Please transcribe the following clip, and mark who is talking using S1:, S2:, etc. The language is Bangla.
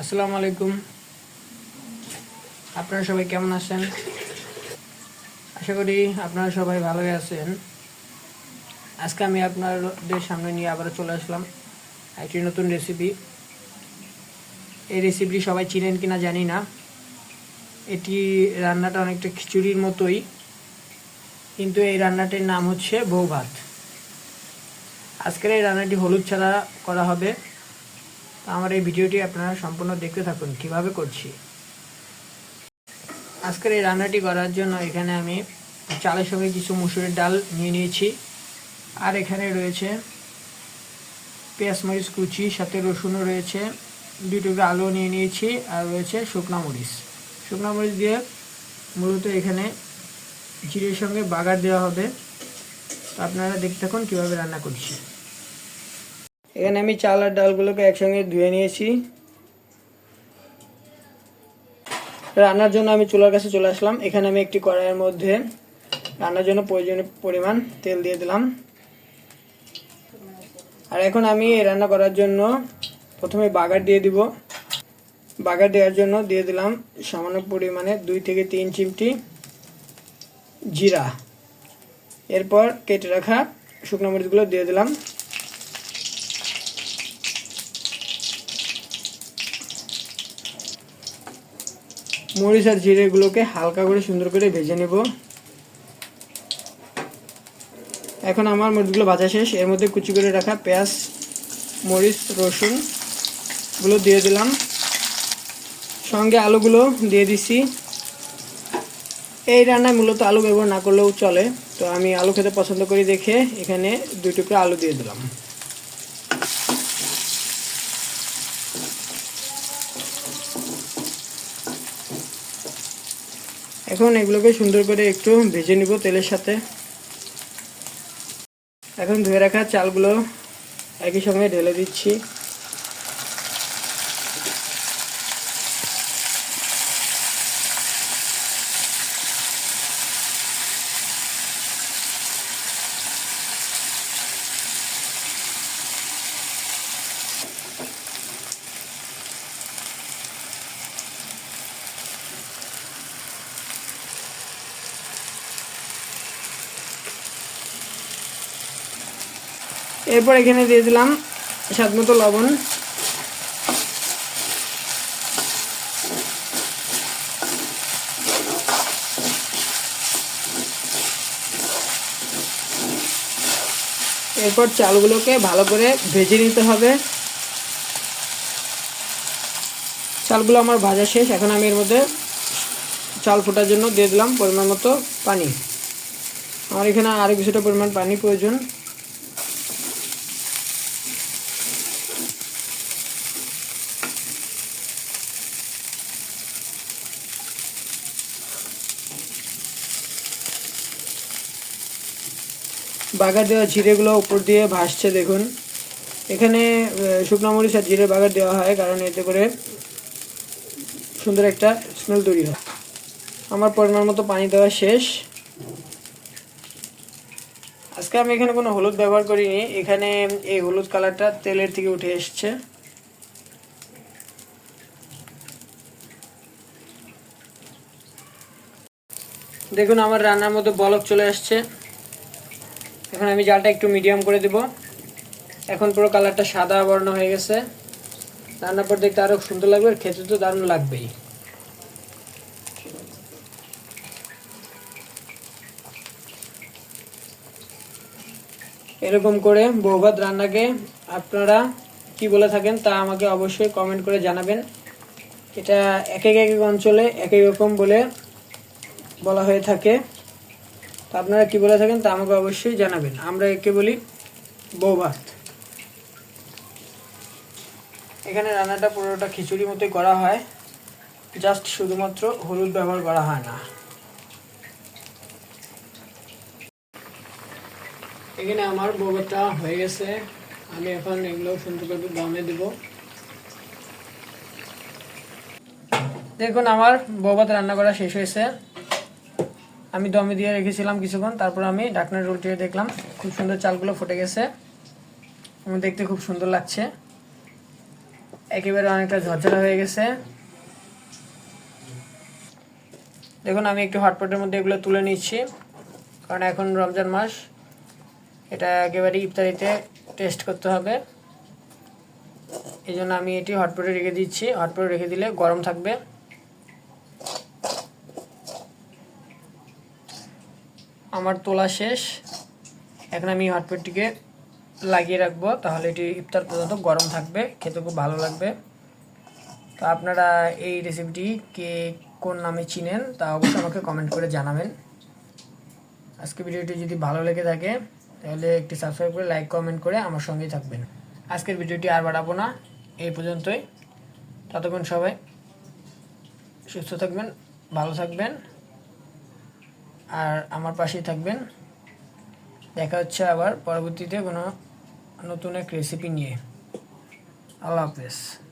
S1: আসসালামু আলাইকুম। আপনারা সবাই কেমন আছেন? আশা করি আপনারা সবাই ভালোই আছেন। আজকে আমি আপনাদের সামনে নিয়ে আবার চলে আসলাম একটি নতুন রেসিপি এই রেসিপিটি সবাই চিনেন কিনা জানি না। এটি রান্নাটা অনেকটা খিচুড়ির মতোই, কিন্তু এই রান্নাটির নাম হচ্ছে বউ ভাত আজকের এই রান্নাটি হলুদ ছাড়া করা হবে। তো আমার এই ভিডিওটি আপনারা সম্পূর্ণ দেখতে থাকুন, কীভাবে করছি। আজকের এই রান্নাটি করার জন্য এখানে আমি চালের সঙ্গে কিছু মুসুরের ডাল নিয়ে নিয়েছি। আর এখানে রয়েছে পেঁয়াজ মরিচ কুচি, সাথে রসুনও রয়েছে, দুই টুকরো আলু নিয়ে নিয়েছি, আর রয়েছে শুকনা মরিচ। শুকনা মরিচ দিয়ে মূলত এখানে জিরের সঙ্গে বাগার দেওয়া হবে। তো আপনারা দেখতে থাকুন কীভাবে রান্না করছি। এখানে আমি চাল আর ডালগুলোকে একসঙ্গে ধুয়ে নিয়েছি। রান্নার জন্য আমি চুলার কাছে চলে আসলাম। এখানে আমি একটি কড়াইয়ের মধ্যে রান্নার জন্য প্রয়োজনীয় পরিমাণ তেল দিয়ে দিলাম। আর এখন আমি রান্না করার জন্য প্রথমে বাগার দিয়ে দিব। বাগার দেওয়ার জন্য দিয়ে দিলাম সামান্য পরিমাণে দুই থেকে তিন চিমটি জিরা। এরপর কেটে রাখা শুকনো মরিচগুলো দিয়ে দিলাম। মরিচ আর জিরেগুলোকে হালকা করে সুন্দর করে ভেজে নেব। এখন আমার মরিচগুলো ভাজা শেষ। এর মধ্যে কুচি করে রাখা পেঁয়াজ, মরিচ, রসুনগুলো দিয়ে দিলাম। সঙ্গে আলুগুলো দিয়ে দিছি। এই রান্নায় মূলত আলু ব্যবহার না করলেও চলে। তো আমি আলু খেতে পছন্দ করি দেখে এখানে দুই টুকরো আলু দিয়ে দিলাম। এখন এগুলোকে সুন্দর করে একটু ভেজে নিব তেলের সাথে। এখন ধুয়ে রাখা চালগুলো একই সঙ্গে ঢেলে দিচ্ছি। এরপর এখানে দিয়ে দিলাম স্বাদ মতো লবণ। এরপর চালগুলোকে ভালো করে ভেজে নিতে হবে। চালগুলো আমার ভাজা শেষ, এখন আমি এর মধ্যে চাল ফোটার জন্য দিয়ে দিলাম পরিমাণ মতো পানি। আমার এখানে আরও কিছুটা পরিমাণ পানি প্রয়োজন। বাগার দেওয়া জিরেগুলো উপর দিয়ে ভাসছে, দেখুন। এখানে শুকনো মরিচ আর জিরে বাগার দেওয়া হয়, কারণ এতে করে সুন্দর একটা স্মেল তৈরি হয়। আমার পরিমাণ মতো পানি দেওয়া শেষ। আজকে আমি এখানে কোনো হলুদ ব্যবহার করিনি। এখানে এই হলুদ কালারটা তেলের থেকে উঠে এসছে। দেখুন, আমার রান্নার মতো বলক চলে আসছে। এখন আমি জালটা একটু মিডিয়াম করে দেব। এখন পুরো কালারটা সাদা বর্ণ হয়ে গেছে। রান্নার পর দেখতে আরও সুন্দর লাগবে, আর খেতে তো দারুণ লাগবেই। এরকম করে বৌভাত রান্নাকে আপনারা কি বলে থাকেন তা আমাকে অবশ্যই কমেন্ট করে জানাবেন। এটা এক এক অঞ্চলে একই রকম বলে বলা হয়ে থাকে। তো আপনারা কি বলে থাকেন তা আমাকে অবশ্যই জানাবেন। আমরা একে বলি বউ ভাত। এখানে রান্নাটা পুরোটা খিচুড়ি মতোই করা হয়। জাস্ট শুধুমাত্র হলুদ ব্যবহার করা হয় না। এখানে আমার বউভাতটা হয়ে গেছে। আমি এখন এগুলো সুন্দর করে দমে দেব। দেখুন, আমার বউভাত রান্না করা শেষ হয়েছে। আমি দমে দিয়ে রেখেছিলাম কিছুক্ষণ, তারপর আমি ঢাকনার উল্টিয়ে দেখলাম। খুব সুন্দর চালগুলো ফুটে গেছে। এবং দেখতে খুব সুন্দর লাগছে। একেবারে অনেকটা ঝরঝরা হয়ে গেছে। দেখুন, আমি একটু হটপটের মধ্যে এগুলো তুলে নিচ্ছি। কারণ এখন রমজান মাস, এটা একেবারে ইফতারিতে টেস্ট করতে হবে। এই জন্য আমি এটি হটপটে রেখে দিচ্ছি। হটপটে রেখে দিলে গরম থাকবে। আমার তোলা শেষ। এখন আমি হটপটটিকে লাগিয়ে রাখব, তাহলে এটি ইফতার পর্যন্ত গরম থাকবে, খেতে খুব ভালো লাগবে। তো আপনারা এই রেসিপিটি কে কোন নামে চিনেন, তা অবশ্যই আমাকে কমেন্ট করে জানাবেন। আজকে ভিডিওটি যদি ভালো লেগে থাকে, তাহলে একটি সাবস্ক্রাইব করে লাইক কমেন্ট করে আমার সঙ্গেই থাকবেন। আজকের ভিডিওটি আর বাড়াবো না, এই পর্যন্তই। ততক্ষণ সবাই সুস্থ থাকবেন, ভালো থাকবেন। আর আমার পাশেই থাকবেন। দেখা হচ্ছে আবার পরবর্তীতে কোনো নতুন এক রেসিপি নিয়ে। আল্লাহ হাফেজ।